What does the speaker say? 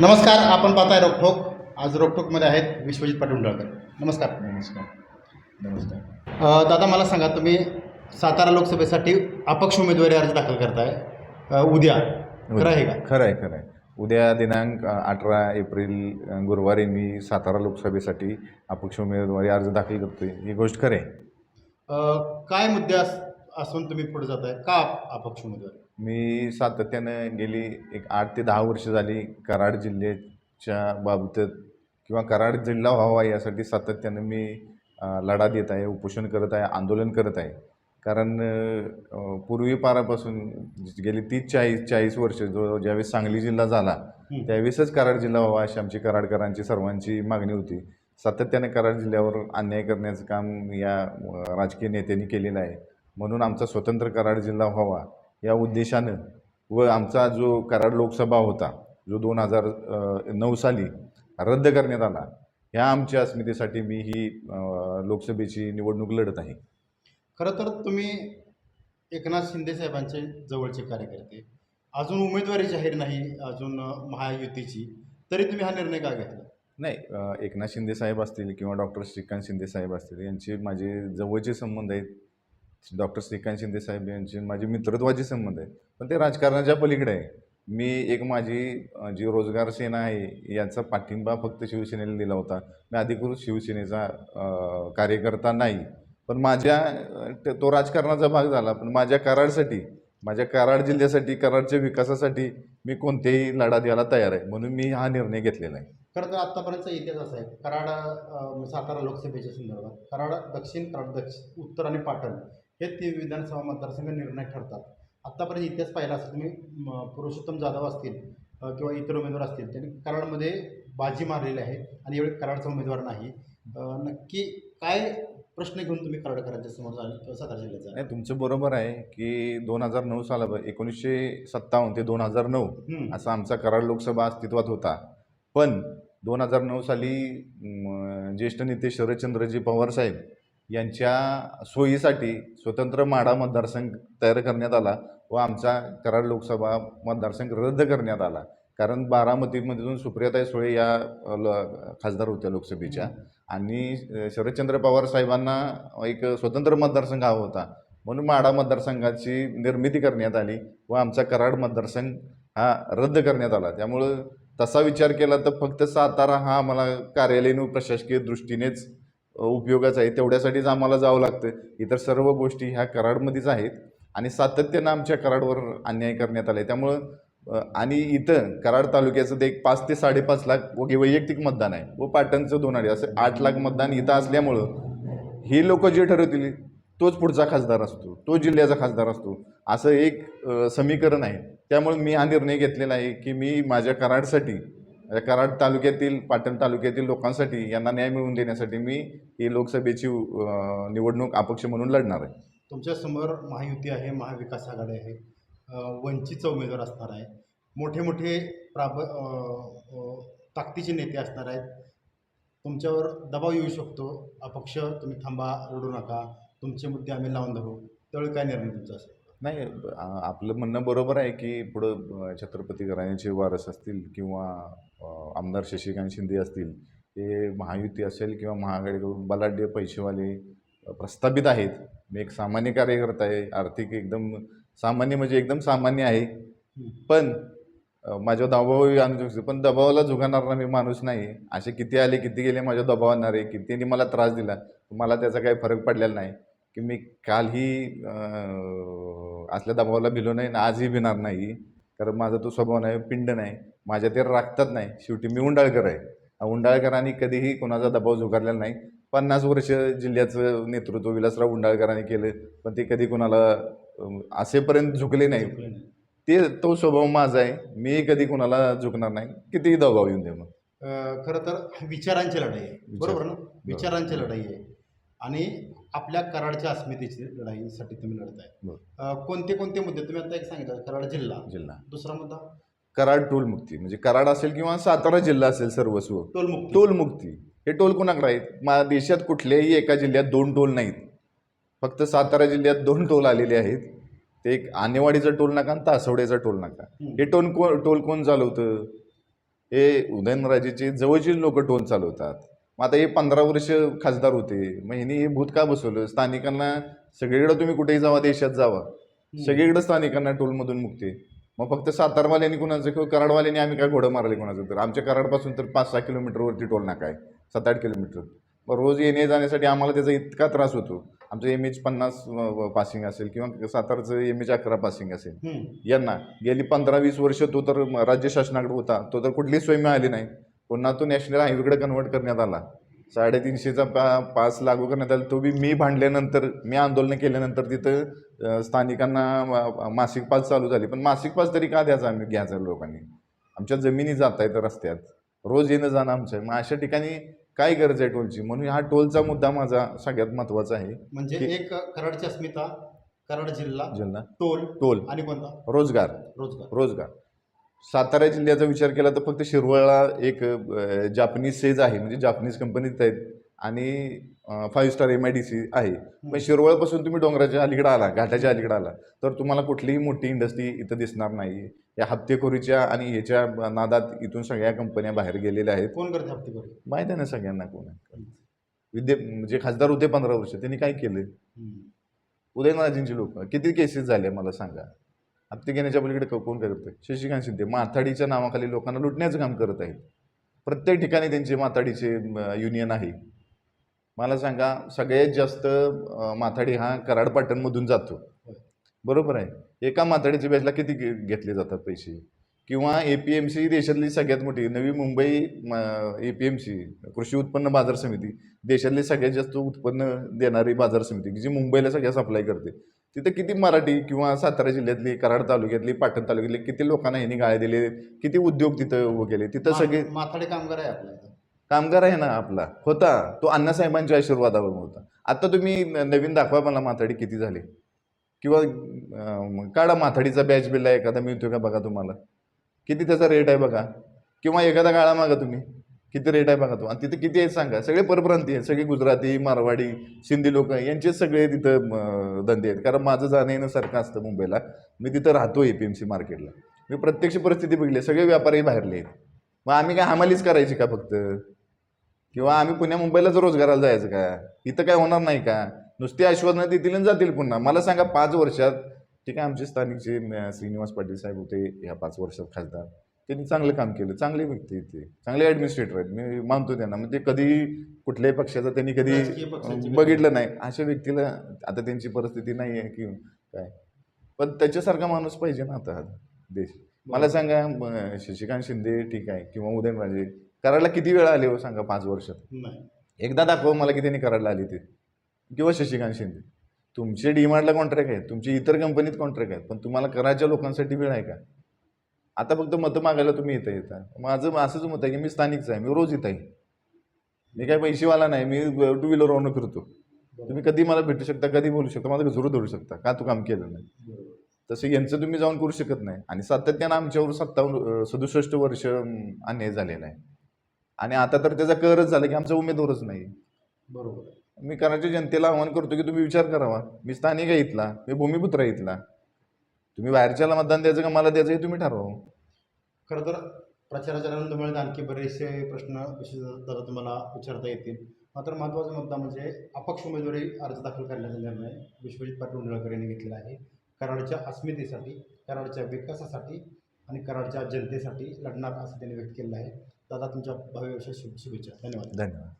नमस्कार आपण पाहताय रोकठोक. आज रोकठोकमध्ये आहेत विश्वजित पाटील उंडाळकर नमस्कार. नमस्कार. नमस्कार दादा मला सांगा तुम्ही सातारा लोकसभेसाठी अपक्ष उमेदवारी अर्ज दाखल करताय. उद्या. खरं आहे का? खरं आहे खरं आहे. उद्या दिनांक अठरा एप्रिल गुरुवारी मी सातारा लोकसभेसाठी अपक्ष उमेदवारी अर्ज दाखल करतोय. ही गोष्ट खरं आहे. काय मुद्दे अस असून तुम्ही पुढे जाताय? का अप- अपक्ष उमेदवारी? मी सातत्यानं गेली एक आठ ते दहा वर्ष झाली कराड जिल्ह्याच्या बाबतीत किंवा कराड जिल्हा व्हावा यासाठी सातत्यानं मी लढा देत आहे उपोषण करत आहे आंदोलन करत आहे. कारण पूर्वीपारापासून गेली तीस चाळीस चाळीस वर्ष जो ज्यावेळेस सांगली जिल्हा झाला. त्यावेळेसच कराड जिल्हा व्हावा अशी आमची कराडकरांची सर्वांची मागणी होती. सातत्याने कराड जिल्ह्यावर अन्याय करण्याचं काम या राजकीय नेत्यांनी केलेलं आहे. म्हणून आमचा स्वतंत्र कराड जिल्हा व्हावा. या उद्देशानं व आमचा जो कराड लोकसभा होता जो दोन हजार नऊ साली रद्द करण्यात आला ह्या आमच्या अस्मितेसाठी मी ही लोकसभेची निवडणूक लढत आहे. खरं तर तुम्ही एकनाथ शिंदे साहेबांचे जवळचे कार्यकर्ते अजून उमेदवारी जाहीर नाही अजून महायुतीची तरी तुम्ही हा निर्णय का घेतला? नाही एकनाथ शिंदे साहेब असतील किंवा डॉक्टर श्रीकांत शिंदे साहेब असतील यांचे माझे जवळचे संबंध आहेत डॉक्टर श्रीकांत शिंदे साहेब यांचे माझे मित्रत्वाचे संबंध आहेत. पण ते राजकारणाच्या पलीकडे आहे. मी एक माझी जी रोजगार सेना आहे याचा पाठिंबा फक्त शिवसेनेला दिला होता. मी अधिकृत शिवसेनेचा कार्यकर्ता नाही. पण माझ्या तो राजकारणाचा भाग झाला. पण माझ्या कराडसाठी माझ्या कराड जिल्ह्यासाठी कराडच्या विकासासाठी मी कोणत्याही लढा द्यायला तयार आहे म्हणून मी हा निर्णय घेतलेला आहे. खरं तर आत्तापर्यंतचा इतिहास असा आहे. कराड सातारा लोकसभेच्या संदर्भात कराड दक्षिण कराड दक्षिण उत्तर आणि पाटण हे तीन विधानसभा मतदारसंघ निर्णय ठरतात. आत्तापर्यंत इतिहास पाहिला असेल तुम्ही म, पुरुषोत्तम जाधव असतील किंवा इतर उमेदवार असतील त्यांनी कराडमध्ये बाजी मारलेली आहे आणि एवढे कराडचा उमेदवार नाही. नक्की काय प्रश्न घेऊन तुम्ही कराडकरांच्या समोर सातारा जिल्ह्याचा नाही तुमचं बरोबर आहे की दोन हजार नऊ साला एकोणीसशे सत्तावन्न ते दोन हजार नऊ. असा आमचा कराड लोकसभा अस्तित्वात होता. पण दोन हजार नऊ साली ज्येष्ठ नेते शरदचंद्रजी पवार साहेब यांच्या सोयीसाठी स्वतंत्र माढा मतदारसंघ तयार करण्यात आला व आमचा कराड लोकसभा मतदारसंघ रद्द करण्यात आला. कारण बारामतीमधून सुप्रियाताई सुळे या ल- खासदार होत्या लोकसभेच्या आणि शरदचंद्र पवार साहेबांना एक स्वतंत्र मतदारसंघ हवा होता. म्हणून माढा मतदारसंघाची निर्मिती करण्यात आली व आमचा कराड मतदारसंघ हा रद्द करण्यात आला. त्यामुळं तसा विचार केला तर फक्त सातारा हा आम्हाला कार्यालयीन व प्रशासकीय दृष्टीनेच उपयोगाचं आहे तेवढ्यासाठीच आम्हाला जावं लागतं इतर सर्व गोष्टी ह्या कराडमध्येच आहेत आणि सातत्यानं आमच्या कराडवर अन्याय करण्यात आला आहे त्यामुळं आणि इथं कराड तालुक्याचं ते एक पाच ते साडेपाच लाख वगे वैयक्तिक मतदान आहे व पाटणचं दोन असं आठ लाख मतदान इथं असल्यामुळं हे लोक जे ठरवतील तोच पुढचा खासदार असतो तो जिल्ह्याचा खासदार असतो असं एक समीकरण आहे. त्यामुळे मी हा निर्णय घेतलेला आहे की मी माझ्या कराडसाठी कराड तालुक्यातील पाटण तालुक्यातील लोकांसाठी यांना न्याय मिळवून देण्यासाठी मी ही लोकसभेची निवडणूक अपक्ष म्हणून लढणार आहे. तुमच्यासमोर महायुती आहे महाविकास आघाडी आहे वंचितचा उमेदवार असणार आहे मोठे मोठे प्राब ताकदीचे नेते असणार आहेत. तुमच्यावर दबाव येऊ शकतो. अपक्ष तुम्ही थांबा रडू नका. तुमचे मुद्दे आम्ही लावून धरू. त्यावेळी काय निर्णय तुमचा असेल? नाही आपलं म्हणणं बरोबर आहे की पुढं छत्रपती घराण्याचे वारस असतील किंवा आमदार शशिकांत शिंदे असतील ते महायुती असेल किंवा महाआघाडीकडून बलाढ्य पैसेवाले प्रस्थापित आहेत. मी एक सामान्य कार्यकर्ता आहे आर्थिक एकदम सामान्य म्हणजे एकदम सामान्य आहे. पण माझ्या दबावही आणू शकतो. पण दबावाला झुगाणारा मी माणूस नाही. असे किती आले किती गेले माझ्या दबाव आणणारे कितीने मला त्रास दिला. मला त्याचा काही फरक पडलेला नाही. की मी कालही अं, असल्या दबावाला भिलो नाही आणि आजही भिणार नाही. कारण माझा तो स्वभाव नाही पिंड नाही. माझ्या ते राखतात नाही. शेवटी मी उंडाळकर आहे. उंडाळकरांनी कधीही कोणाचा दबाव झुगारलेला नाही. पन्नास वर्ष जिल्ह्याचं नेतृत्व विलासराव उंडाळकरांनी केलं पण ते कधी कोणाला असेपर्यंत झुकले नाही. ते तो स्वभाव माझा आहे. मी कधी कोणाला झुकणार नाही. कितीही दबाव येऊन दे मग. अ, खरं तर विचारांची लढाई आहे. बरोबर ना? विचारांची लढाई आहे. आणि आपल्या कराडच्या अस्मितेची लढाईसाठी तुम्ही. अ, कोणते कोणते मुद्दे? तुम्ही आता एक सांगितलं कराड जिल्हा. जिल्हा. दुसरा मुद्दा? कराड टोलमुक्ती म्हणजे कराड असेल किंवा सातारा जिल्हा असेल सर्वस्व. टोलमुक्त टोलमुक्ती हे टोल कोणाकडे आहेत? मा देशात कुठल्याही एका जिल्ह्यात दोन टोल नाहीत. फक्त सातारा जिल्ह्यात दोन टोल आलेले आहेत. ते एक आणेवाडीचा टोल नाका आणि तासवड्याचा टोल नाका. हे टोल कोण टोल कोण चालवतं? हे उदयनराजेचे जवळचे लोक टोल चालवतात. मग आता हे पंधरा वर्ष खासदार होते. मग ह्यांनी हे भूत का बसवलं? स्थानिकांना सगळीकडे तुम्ही कुठेही जावा देशात जावा. सगळीकडे स्थानिकांना टोलमधून मुक्ती. मग फक्त सातारवाल्यांनी कुणाचं किंवा कराडवाल्यांनी आम्ही काय घोडं मारले कोणाचं तर? आमच्या कराडपासून तर पाच सहा किलोमीटरवरती टोल नाका आहे. सात आठ किलोमीटर. मग रोज येणे जाण्यासाठी आम्हाला त्याचा इतका त्रास होतो. आमचं एम एच पन्नास पासिंग असेल किंवा सातारचं एम एच अकरा पासिंग असेल. यांना गेली पंधरा वीस वर्ष तो तर राज्य शासनाकडे होता. तो तर कुठलीच सोय मिळाली नाही. पुन्हा तो नॅशनल हायवेकडे कन्वर्ट करण्यात आला. साडेतीनशेचा पा पास लागू करण्यात आला. तो बी मी भांडल्यानंतर मी आंदोलनं केल्यानंतर तिथं स्थानिकांना मासिक पास चालू झाली. पण मासिक पास तरी का द्यायचा आम्ही घ्यायचा लोकांनी? आमच्या जमिनी जात आहेत रस्त्यात. रोज येणं जाणं आमचं. मग अशा ठिकाणी काय गरज आहे टोलची? म्हणून हा टोलचा मुद्दा माझा सगळ्यात महत्त्वाचा आहे. म्हणजे एक कराडची अस्मिता कराड जिल्हा ज्यांना टोल टोल. आणि कोणता? रोजगार. रोजगार. रोजगार. सातारा जिल्ह्याचा विचार केला तर फक्त शिरवळला एक जापनीज सेज आहे म्हणजे जापनीज कंपनीत आहेत. आणि five star M I D C आहे. पण शिरवळपासून तुम्ही डोंगराच्या अलीकडे आला घाटाच्या अलीकडे आला. तर तुम्हाला कुठलीही मोठी इंडस्ट्री इथं दिसणार नाही. या हत्तेखोरीच्या आणि ह्याच्या नादात इथून सगळ्या कंपन्या बाहेर गेलेल्या आहेत. कोण करते करी माहीत आहे ना सगळ्यांना कोण आहे. विद्या जे खासदार होते पंधरा वर्ष त्यांनी काय केलं? उदयनराजेंची लोक. किती केसेस झाले मला सांगा. हप्ते घेण्याच्या पलीकडे कोण करत आहे? शशिकांत शिंदे. माथाडीच्या नावाखाली लोकांना लुटण्याचं काम करत आहेत. प्रत्येक ठिकाणी त्यांचे माथाडीचे युनियन आहे. मला सांगा सगळ्यात जास्त माथाडी हा कराड पाटणमधून जातो. बरोबर आहे. एका माथाडीच्या बॅचला किती घेतले जातात पैसे? किंवा ए पी एम सी देशातली सगळ्यात मोठी Navi Mumbai A P M C कृषी उत्पन्न बाजार समिती देशातली सगळ्यात जास्त उत्पन्न देणारी बाजार समिती जी मुंबईला सगळ्या सप्लाय करते. तिथं किती मराठी किंवा सातारा जिल्ह्यातली कराड तालुक्यातली पाटण तालुक्यातली किती लोकांना ह्यांनी गाळे दिले किती उद्योग तिथं उभे केले? तिथं सगळे मा- माथाडी कामगार आहे आपल्या इथं. कामगार आहे ना आपला. होता. तो अण्णासाहेबांच्या आशीर्वादावर होता. आता तुम्ही न- नवीन दाखवा मला माथाडी किती झाली. किंवा अं, काढा माथाडीचा बॅच बिल एखादा मिळतो का बघा तुम्हाला. किती त्याचा रेट आहे बघा. किंवा एखादा गाळा मागा तुम्ही. किती रेट आहे बघा तो? आणि तिथे किती आहेत सांगा? सगळे परप्रांती आहेत. सगळे गुजराती मारवाडी सिंधी लोक यांचे सगळे तिथं धंदे आहेत. कारण माझं जाणं येणं सारखं असतं मुंबईला. मी तिथं राहतो ए पी एम सी मार्केटला मी प्रत्यक्ष परिस्थिती बघितली. सगळे व्यापारी बाहेरले आहेत. मग आम्ही काय हमालीच करायची का फक्त? किंवा आम्ही पुण्या मुंबईलाच रोजगाराला जायचं का? इथं काय होणार नाही का? नुसती आश्वासनं देतील आणि जातील पुन्हा. मला सांगा पाच वर्षात ठीक आहे आमचे स्थानिकचे जे श्रीनिवास पाटील साहेब होते ह्या पाच वर्षात खासदार. त्यांनी चांगलं काम केलं चांगले व्यक्ती ते. चांगले ॲडमिनिस्ट्रेटर आहेत. मी मानतो त्यांना. म्हणजे कधी कुठल्याही पक्षाचा त्यांनी कधी बघितलं नाही. अशा व्यक्तीला आता त्यांची परिस्थिती नाही आहे की काय. पण त्याच्यासारखा माणूस पाहिजे ना आता देश. मला सांगा शशिकांत शिंदे ठीक आहे किंवा उदयनराजे करायला किती वेळा आले हो सांगा पाच वर्षात? एकदा दाखवा मला की त्यांनी करायला आली ते. किंवा शशिकांत शिंदे. तुमचे डीमार्टला कॉन्ट्रॅक्ट आहेत. तुमची इतर कंपनीत कॉन्ट्रॅक्ट आहेत. पण तुम्हाला करायच्या लोकांसाठी वेळ आहे का? आता फक्त मतं मागायला तुम्ही येता येता. माझं असंच मत आहे की मी स्थानिकच आहे मी रोज येत आहे. मी काय पैसेवाला नाही मी टू व्हीलरवरून फिरतो. तुम्ही कधी मला भेटू शकता कधी बोलू शकता माझं झुरू धरू शकता का तू काम केलं नाही. तसं यांचं तुम्ही जाऊन करू शकत नाही. आणि सातत्यानं आमच्यावर सत्तावन्न सदुसष्ट वर्ष अन्याय झालेला आहे. आणि आता तर त्याचा करच झाला की आमचा उमेदवारच नाही. बरोबर. मी कराडच्या जनतेला आव्हान करतो की तुम्ही विचार करावा. मी स्थानिक आहे इथला मी भूमिपुत्र आहे इथला. तुम्ही बाहेरच्याला मतदान द्यायचं का मला द्यायचं हे तुम्ही ठरवा. खरं तर प्रचाराच्या रंधुमुळे आणखी बरेचसे प्रश्न विशेष दादा तुम्हाला विचारता येतील. मात्र महत्त्वाचा मुद्दा म्हणजे अपक्ष उमेदवारी अर्ज दाखल करण्याचा निर्णय विश्वजित पाटील उंडळकर यांनी घेतलेला आहे. कराडच्या अस्मितेसाठी कराडच्या विकासासाठी आणि कराडच्या जनतेसाठी लढणार असं त्यांनी व्यक्त केलं आहे. दादा तुमच्या भव्य शुभेच्छा. धन्यवाद. धन्यवाद.